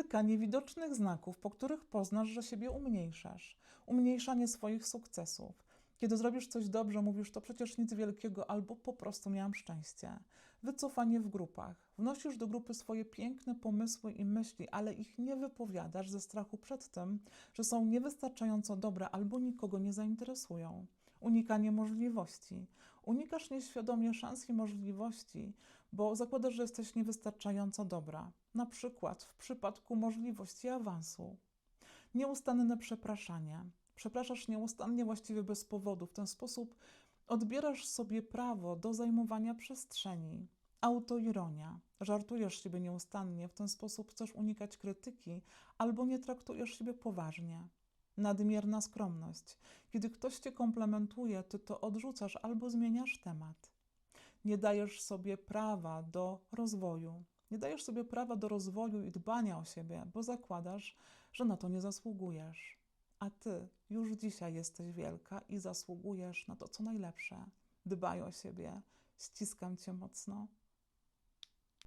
kilka niewidocznych znaków, po których poznasz, że siebie umniejszasz. Umniejszanie swoich sukcesów. Kiedy zrobisz coś dobrze, mówisz to przecież nic wielkiego, albo po prostu miałam szczęście. Wycofanie w grupach. Wnosisz do grupy swoje piękne pomysły i myśli, ale ich nie wypowiadasz ze strachu przed tym, że są niewystarczająco dobre albo nikogo nie zainteresują. Unikanie możliwości. Unikasz nieświadomie szans i możliwości, bo zakładasz, że jesteś niewystarczająco dobra. Na przykład w przypadku możliwości awansu. Nieustanne przepraszanie. Przepraszasz nieustannie, właściwie bez powodu. W ten sposób odbierasz sobie prawo do zajmowania przestrzeni. Autoironia. Żartujesz siebie nieustannie, w ten sposób chcesz unikać krytyki albo nie traktujesz siebie poważnie. Nadmierna skromność. Kiedy ktoś cię komplementuje, ty to odrzucasz albo zmieniasz temat. Nie dajesz sobie prawa do rozwoju. Nie dajesz sobie prawa do rozwoju i dbania o siebie, bo zakładasz, że na to nie zasługujesz. A ty już dzisiaj jesteś wielka i zasługujesz na to, co najlepsze. Dbaj o siebie. Ściskam cię mocno.